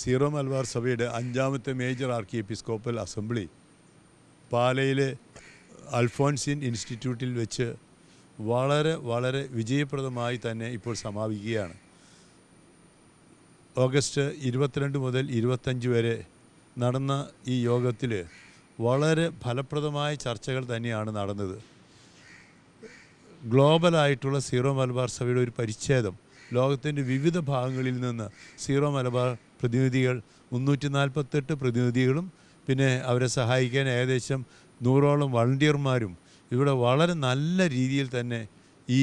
Zero Malabar സഭയുടെ അഞ്ചാമത്തെ major archiepiscopal assembly പാലയിലെ അൽഫോൻസിൻ ഇൻസ്റ്റിറ്റ്യൂട്ടിൽ വെച്ച് വളരെ വളരെ വിജയപ്രദമായി തന്നെ ഇപ്പോൾ സമാപിക്കുകയാണ്. ഓഗസ്റ്റ് ഇരുപത്തിരണ്ട് മുതൽ ഇരുപത്തഞ്ച് വരെ നടന്ന ഈ യോഗത്തിൽ വളരെ ഫലപ്രദമായ ചർച്ചകൾ തന്നെയാണ് നടന്നത്. ഗ്ലോബലായിട്ടുള്ള സീറോ മലബാർ സഭയുടെ ഒരു പരിച്ഛേദം ലോകത്തിന്റെ വിവിധ ഭാഗങ്ങളിൽ നിന്ന് സീറോ മലബാർ പ്രതിനിധികൾ മുന്നൂറ്റി നാൽപ്പത്തെട്ട് പ്രതിനിധികളും പിന്നെ അവരെ സഹായിക്കാൻ ഏകദേശം നൂറോളം വളണ്ടിയർമാരും ഇവിടെ വളരെ നല്ല രീതിയിൽ തന്നെ ഈ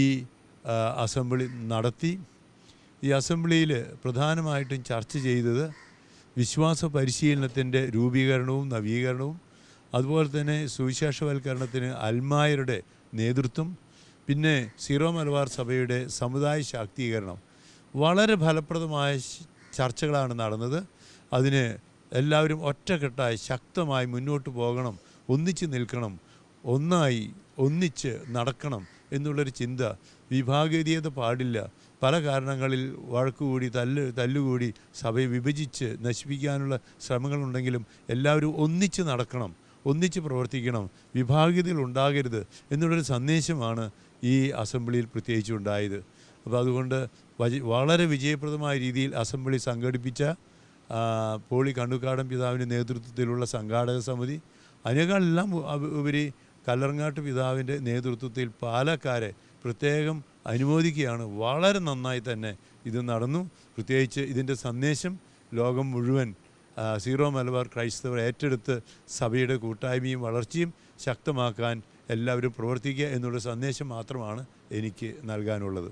അസംബ്ലി നടത്തി. ഈ അസംബ്ലിയിൽ പ്രധാനമായിട്ടും ചർച്ച ചെയ്തത് വിശ്വാസ പരിശീലനത്തിന്റെ രൂപീകരണവും നവീകരണവും അതുപോലെ തന്നെ സുവിശേഷവൽക്കരണത്തിന് അൽമായരുടെ നേതൃത്വം പിന്നെ സീറോ മലബാർ സഭയുടെ സമുദായ ശാക്തീകരണം. വളരെ ഫലപ്രദമായ ചർച്ചകളാണ് നടന്നത്. അതിന് എല്ലാവരും ഒറ്റക്കെട്ടായി ശക്തമായി മുന്നോട്ട് പോകണം ഒന്നിച്ച് നിൽക്കണം ഒന്നായി ഒന്നിച്ച് നടക്കണം എന്നുള്ളൊരു ചിന്ത വിഭാഗീയത പാടില്ല. പല കാരണങ്ങളിൽ വഴക്കുകൂടി തല്ല് തല്ലുകൂടി സഭയെ വിഭജിച്ച് നശിപ്പിക്കാനുള്ള ശ്രമങ്ങളുണ്ടെങ്കിലും എല്ലാവരും ഒന്നിച്ച് നടക്കണം ഒന്നിച്ച് പ്രവർത്തിക്കണം വിഭാഗീയതകൾ ഉണ്ടാകരുത് എന്നുള്ളൊരു സന്ദേശമാണ് ഈ അസംബ്ലിയിൽ പ്രത്യേകിച്ച് ഉണ്ടായത്. അപ്പോൾ അതുകൊണ്ട് വളരെ വിജയപ്രദമായ രീതിയിൽ അസംബ്ലി സംഘടിപ്പിച്ച പോളി കണ്ണുക്കാടൻ പിതാവിന്റെ നേതൃത്വത്തിലുള്ള സംഘാടക സമിതി അതിനേക്കാളെല്ലാം ഉപരി കല്ലറങ്ങാട്ട് പിതാവിന്റെ നേതൃത്വത്തിൽ പാലക്കാരെ പ്രത്യേകം അനുമോദിക്കുകയാണ്. വളരെ നന്നായി തന്നെ ഇത് നടന്നു. പ്രത്യേകിച്ച് ഇതിന്റെ സന്ദേശം ലോകം മുഴുവൻ സീറോ മലബാർ ക്രൈസ്തവർ ഏറ്റെടുത്ത് സഭയുടെ കൂട്ടായ്മയും വളർച്ചയും ശക്തമാക്കാൻ എല്ലാവരും പ്രവർത്തിക്കുക എന്നുള്ള സന്ദേശം മാത്രമാണ് എനിക്ക് നൽകാനുള്ളത്.